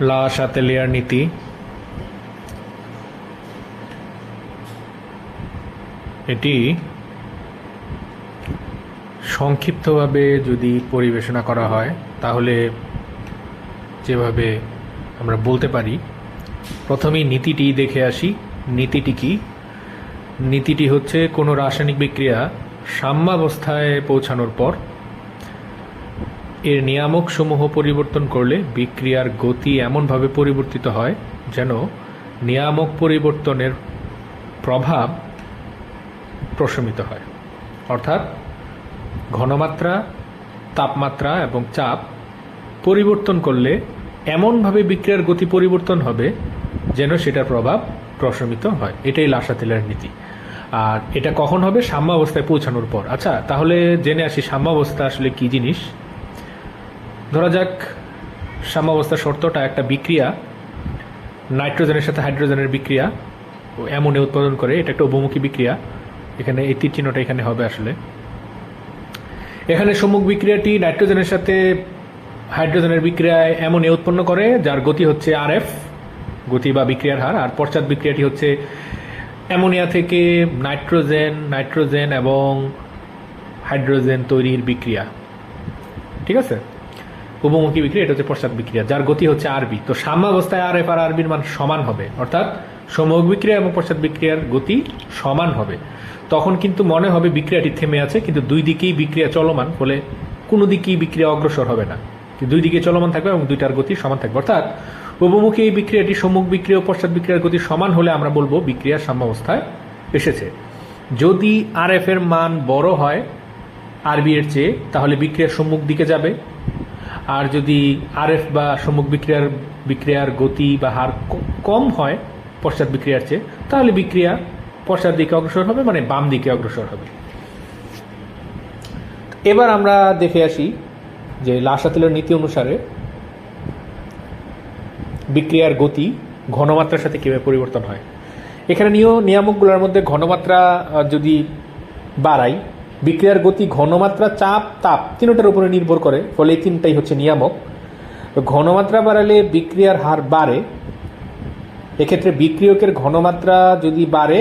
লা সাতেলিয়ার নীতি। এটি সংক্ষিপ্তভাবে যদি পরিবেশনা করা হয়, তাহলে যেভাবে আমরা বলতে পারি, প্রথমেই নীতিটি দেখে আসি। নীতিটি কি? নীতিটি হচ্ছে কোনো রাসায়নিক বিক্রিয়া সাম্যাবস্থায় পৌঁছানোর পর এর নিয়ামক সমূহ পরিবর্তন করলে বিক্রিয়ার গতি এমনভাবে পরিবর্তিত হয় যেন নিয়ামক পরিবর্তনের প্রভাব প্রশমিত হয়। অর্থাৎ ঘনমাত্রা, তাপমাত্রা এবং চাপ পরিবর্তন করলে এমনভাবে বিক্রিয়ার গতি পরিবর্তন হবে যেন সেটার প্রভাব প্রশমিত হয়। এটাই লাসাতেলের নীতি। আর এটা কখন হবে? সাম্যাবস্থায় পৌঁছানোর পর। আচ্ছা তাহলে জেনে আসি সাম্যাবস্থা আসলে কি জিনিস? ধরা যাক, সাম্যাবস্থা শর্তটা একটা বিক্রিয়া, নাইট্রোজেনের সাথে হাইড্রোজেনের বিক্রিয়া, ও অ্যামোনিয়া উৎপাদন করে, এটা একটা উপমুখী বিক্রিয়া। এখানে এই তীর চিহ্নটা এখানে হবে আসলে। এখানে সম্মুখ বিক্রিয়াটি নাইট্রোজেনের সাথে হাইড্রোজেনের বিক্রিয়ায় অ্যামোনিয়া উৎপন্ন করে, যার গতি হচ্ছে আর এফ গতি বা বিক্রিয়ার হার। আর পশ্চাৎ বিক্রিয়াটি হচ্ছে অ্যামোনিয়া থেকে নাইট্রোজেন নাইট্রোজেন এবং হাইড্রোজেন তৈরির বিক্রিয়া। ঠিক আছে? উপমুখী বিক্রিয়া এটা হচ্ছে পশ্চাৎ বিক্রিয়া, যার গতি হচ্ছে আরবি। তো সাম্যাবস্থায় আর এফ আর আরবির মান সমান হবে, অর্থাৎ সম্মুখ বিক্রিয়া এবং পশ্চাৎ বিক্রিয়ার গতি সমান হবে। তখন কিন্তু মনে হবে বিক্রিয়াটি থেমে আছে, কিন্তু দুই দিকেই বিক্রিয়া চলমান, ফলে কোনো দিকেই বিক্রিয়া অগ্রসর হবে না। দুই দিকে চলমান থাকবে এবং দুইটার গতি সমান থাকবে। অর্থাৎ উপমুখী এই বিক্রিয়াটি সম্মুখ বিক্রিয়া ও পশ্চাৎ বিক্রিয়ার গতি সমান হলে আমরা বলব বিক্রিয়া সাম্যাবস্থায় এসেছে। যদি আর এফ এর মান বড় হয় আরবি এর চেয়ে, তাহলে বিক্রিয়া সম্মুখ দিকে যাবে আর যদি আরএফ বা সম্মুখ বিক্রিয়ার বিক্রিয়ার গতি বা হার কম হয় পশ্চাৎ বিক্রিয়ার চেয়ে, তাহলে বিক্রিয়া পশ্চাৎ দিকে অগ্রসর হবে মানে বাম দিকে অগ্রসর হবে। এবার আমরা দেখে আসি যে লাসাতেলের নীতি অনুসারে বিক্রিয়ার গতি ঘনমাত্রার সাথে কীভাবে পরিবর্তন হয়। এখানে নিয়, নিয়ামকগুলোর মধ্যে ঘনমাত্রা যদি বাড়াই বিক্রিয়ার গতি ঘনমাত্রা, চাপ, তাপ তিনটার উপরে নির্ভর করে, ফলে এই তিনটাই হচ্ছে নিয়ামক। ঘনমাত্রা বাড়ালে বিক্রিয়ার হার বাড়ে। এক্ষেত্রে বিক্রিয়কের ঘনমাত্রা যদি বাড়ে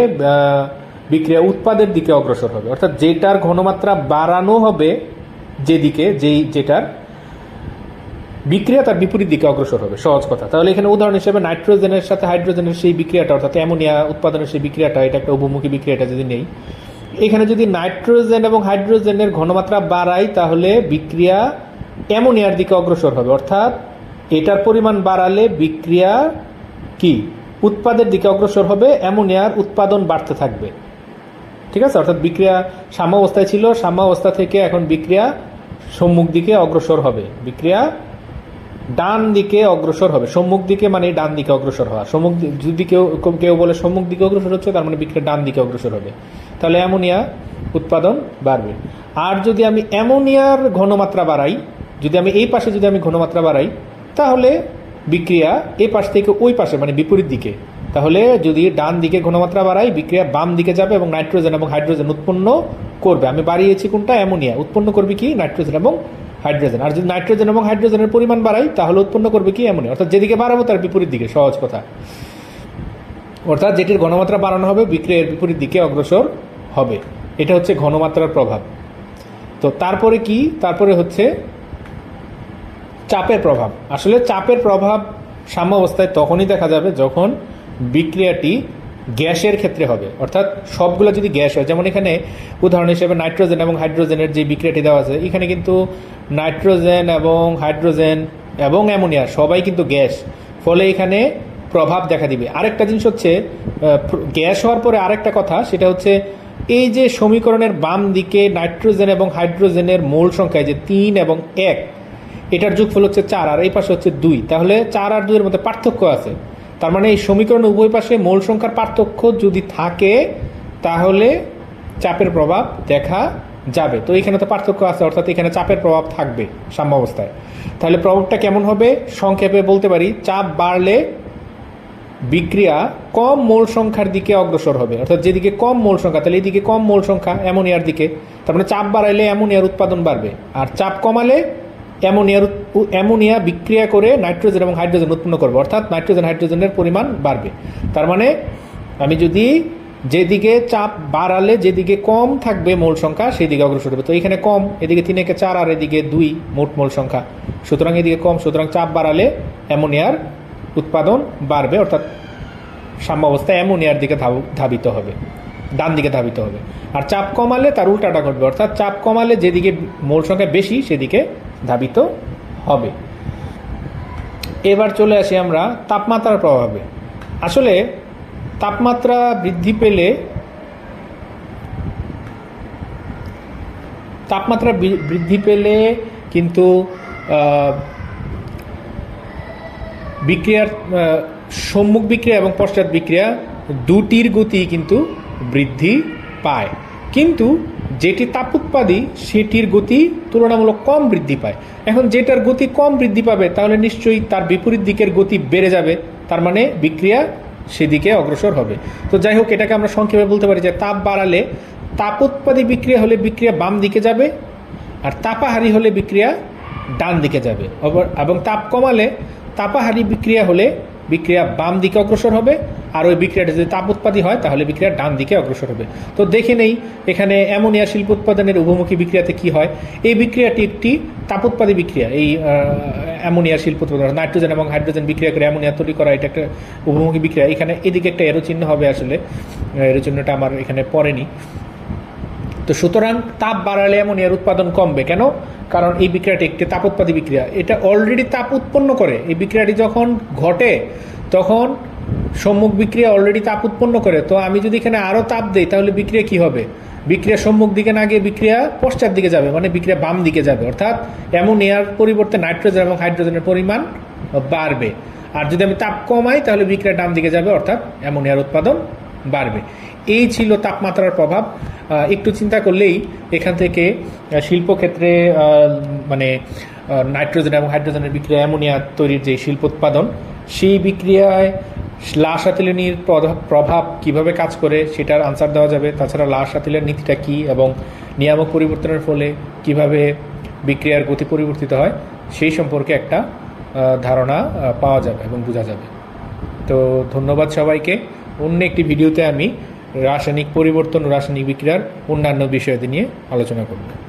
বিক্রিয়া উৎপাদের দিকে অগ্রসর হবে। অর্থাৎ যেটার ঘনমাত্রা বাড়ানো হবে যেদিকে, যেই, যেটার বিক্রিয়া তার বিপরীত দিকে অগ্রসর হবে। সহজ কথা। তাহলে এখানে উদাহরণ হিসেবে নাইট্রোজেনের সাথে হাইড্রোজেনের সেই বিক্রিয়াটা, অর্থাৎ অ্যামোনিয়া উৎপাদনের সেই বিক্রিয়াটা, এটা একটা উপমুখী বিক্রিয়াটা যদি নেই এখানে যদি নাইট্রোজেন এবং হাইড্রোজেনের ঘনমাত্রা বাড়াই, তাহলে বিক্রিয়া অ্যামোনিয়ার দিকে অগ্রসর হবে। অর্থাৎ এটার পরিমাণ বাড়ালে বিক্রিয়া কি? উৎপাদের দিকে অগ্রসর হবে, অ্যামোনিয়ার উৎপাদন বাড়তে থাকবে। ঠিক আছে? অর্থাৎ বিক্রিয়া সাম্যাবস্থায় ছিল সাম্যাবস্থা থেকে এখন বিক্রিয়া সম্মুখ দিকে অগ্রসর হবে। বিক্রিয়া ডান দিকে অগ্রসর হবে। সম্মুখ দিকে মানে ডান দিকে অগ্রসর হওয়া। সম্মুখ যদি কেউ কেউ বলে সম্মুখ দিকে অগ্রসর হচ্ছে, তার মানে বিক্রিয়া ডান দিকে অগ্রসর হবে। তাহলে অ্যামোনিয়া উৎপাদন বাড়বে। আর যদি আমি অ্যামোনিয়ার ঘনমাত্রা বাড়াই, যদি আমি এই পাশে যদি আমি ঘনমাত্রা বাড়াই, তাহলে বিক্রিয়া এই পাশ থেকে ওই পাশে মানে বিপরীত দিকে। তাহলে যদি ডান দিকে ঘনমাত্রা বাড়াই, বিক্রিয়া বাম দিকে যাবে এবং নাইট্রোজেন এবং হাইড্রোজেন উৎপন্ন করবে। আমি বাড়িয়েছি কোনটা? অ্যামোনিয়া। উৎপন্ন করবে কি? নাইট্রোজেন এবং হাইড্রোজেন। আর যদি নাইট্রোজেন এবং হাইড্রোজেনের পরিমাণ বাড়াই, তাহলে উৎপন্ন করবে কি? অ্যামোনিয়া। অর্থাৎ যেদিকে বাড়াবো তার বিপরীত দিকে। সহজ কথা। অর্থাৎ যেটির ঘনমাত্রা বাড়ানো হবে, বিক্রিয়ার বিপরীত দিকে অগ্রসর হবে। এটা হচ্ছে ঘনমাত্রার প্রভাব। তো তারপরে কি? তারপরে হচ্ছে চাপের প্রভাব। আসলে চাপের প্রভাব সাম্য অবস্থায় তখনই দেখা যাবে যখন বিক্রিয়াটি গ্যাসের ক্ষেত্রে হবে। অর্থাৎ সবগুলো যদি গ্যাস হয়, যেমন এখানে উদাহরণ হিসেবে নাইট্রোজেন এবং হাইড্রোজেনের যে বিক্রিয়াটি দেওয়া আছে, এখানে কিন্তু নাইট্রোজেন এবং হাইড্রোজেন এবং অ্যামোনিয়া সবাই কিন্তু গ্যাস। ফলে এখানে প্রভাব দেখা দিবে। আরেকটা জিনিস হচ্ছে গ্যাস হওয়ার পরে আরেকটা কথা, সেটা হচ্ছে এই যে সমীকরণের বাম দিকে নাইট্রোজেন এবং হাইড্রোজেনের মূল সংখ্যা যে তিন এবং এক, এটার যোগফল হচ্ছে চার, আর এই পাশে হচ্ছে দুই। তাহলে চার আর দুইয়ের মধ্যে পার্থক্য আছে। তার মানে এই সমীকরণের উভয় পাশে মূল সংখ্যার পার্থক্য যদি থাকে, তাহলে চাপের প্রভাব দেখা যাবে। তো এখানে তো পার্থক্য আছে, অর্থাৎ এখানে চাপের প্রভাব থাকবে সাম্য অবস্থায় তাহলে প্রভাবটা কেমন হবে? সংক্ষেপে বলতে পারি, চাপ বাড়লে বিক্রিয়া কম মোল সংখ্যার দিকে অগ্রসর হবে। অর্থাৎ যেদিকে কম মোল সংখ্যা, তাহলে এদিকে কম মোল সংখ্যা অ্যামোনিয়ার দিকে। তার মানে চাপ বাড়াইলে অ্যামোনিয়ার উৎপাদন বাড়বে। আর চাপ কমালে অ্যামোনিয়ার অ্যামোনিয়া বিক্রিয়া করে নাইট্রোজেন এবং হাইড্রোজেন উৎপন্ন করবে। অর্থাৎ নাইট্রোজেন, হাইড্রোজেনের পরিমাণ বাড়বে। তার মানে আমি যদি যেদিকে চাপ বাড়ালে যেদিকে কম থাকবে মোল সংখ্যা সেই দিকে অগ্রসর হবে। তো এখানে কম, এদিকে তিন, একে চার, আর এদিকে দুই মোট মোল সংখ্যা। সুতরাং এদিকে কম, সুতরাং চাপ বাড়ালে অ্যামোনিয়ার উৎপাদন বাড়বে, অর্থাৎ সাম্য অবস্থায় অ্যামোনিয়ার দিকে ধাব- ধাবিত হবে, ডান দিকে ধাবিত হবে। আর চাপ কমালে তার উল্টাটা ঘটবে, অর্থাৎ চাপ কমালে যেদিকে মোল সংখ্যা বেশি, সেদিকে ধাবিত হবে। এবার চলে আসি আমরা তাপমাত্রার প্রভাবে। আসলে তাপমাত্রা বৃদ্ধি পেলে তাপমাত্রা বৃদ্ধি পেলে কিন্তু বিক্রিয়ার সম্মুখ বিক্রিয়া এবং পশ্চাৎ বিক্রিয়া দুটির গতি কিন্তু বৃদ্ধি পায়। কিন্তু যেটি তাপ উৎপাদী সেটির গতি তুলনামূলক কম বৃদ্ধি পায়। এখন যেটার গতি কম বৃদ্ধি পাবে, তাহলে নিশ্চয়ই তার বিপরীত দিকের গতি বেড়ে যাবে। তার মানে বিক্রিয়া সেদিকে অগ্রসর হবে। তো যাই হোক, এটাকে আমরা সংক্ষেপে বলতে পারি যে তাপ বাড়ালে তাপ উৎপাদী বিক্রিয়া হলে বিক্রিয়া বাম দিকে যাবে, আর তাপাহারি হলে বিক্রিয়া ডান দিকে যাবে। এবং তাপ কমালে তাপাহারি বিক্রিয়া হলে বিক্রিয়া বাম দিকে অগ্রসর হবে, আর ওই বিক্রিয়াটা যদি তাপ উৎপাদী হয়, তাহলে বিক্রিয়া ডান দিকে অগ্রসর হবে। তো দেখে নেই, এখানে অ্যামোনিয়া শিল্প উৎপাদনের উভমুখী বিক্রিয়াতে কি হয়? এই বিক্রিয়াটি একটি তাপ উৎপাদী বিক্রিয়া, এই অ্যামোনিয়া শিল্প উৎপাদন নাইট্রোজেন এবং হাইড্রোজেন বিক্রিয়া করে অ্যামোনিয়া তৈরি করা, এটা একটা উভমুখী বিক্রিয়া। এখানে এদিকে একটা এরো চিহ্ন হবে আসলে এরো চিহ্নটা আমার এখানে পড়েনি। তো সুতরাং তাপ বাড়ালে অ্যামোনিয়ার উৎপাদন কমবে। কেন? কারণ এই বিক্রিয়াটি একটি তাপ উৎপাদী বিক্রিয়া। এটা অলরেডি তাপ উৎপন্ন করে। এই বিক্রিয়াটি যখন ঘটে, তখন সম্মুখ বিক্রিয়া অলরেডি তাপ উৎপন্ন করে। তো আমি যদি এখানে আরও তাপ দেই, তাহলে বিক্রিয়া কি হবে? বিক্রিয়া সম্মুখ দিকে না গিয়ে বিক্রিয়া পশ্চাৎ দিকে যাবে মানে বিক্রিয়া বাম দিকে যাবে। অর্থাৎ অ্যামোনিয়ার পরিবর্তে নাইট্রোজেন এবং হাইড্রোজেনের পরিমাণ বাড়বে। আর যদি আমি তাপ কমাই, তাহলে বিক্রিয়া ডান দিকে যাবে, অর্থাৎ অ্যামোনিয়ার উৎপাদন বাড়বে। এই ছিল তাপমাত্রার প্রভাব। একটু চিন্তা করলেই এখান থেকে শিল্পক্ষেত্রে মানে নাইট্রোজেন এবং হাইড্রোজেনের বিক্রিয়া অ্যামোনিয়া তৈরির যে শিল্প উৎপাদন, সেই বিক্রিয়ায় লাশ আতিলনির প্রভাব কীভাবে কাজ করে সেটার আনসার দেওয়া যাবে। তাছাড়া লাশ আতিলের নীতিটা কী এবং নিয়ামক পরিবর্তনের ফলে কীভাবে বিক্রিয়ার গতি পরিবর্তিত হয়, সেই সম্পর্কে একটা ধারণা পাওয়া যাবে এবং বোঝা যাবে। তো ধন্যবাদ সবাইকে। অন্য একটি ভিডিওতে আমি রাসায়নিক পরিবর্তন রাসায়নিক বিক্রিয়ার অন্যান্য বিষয়াদি নিয়ে আলোচনা করব।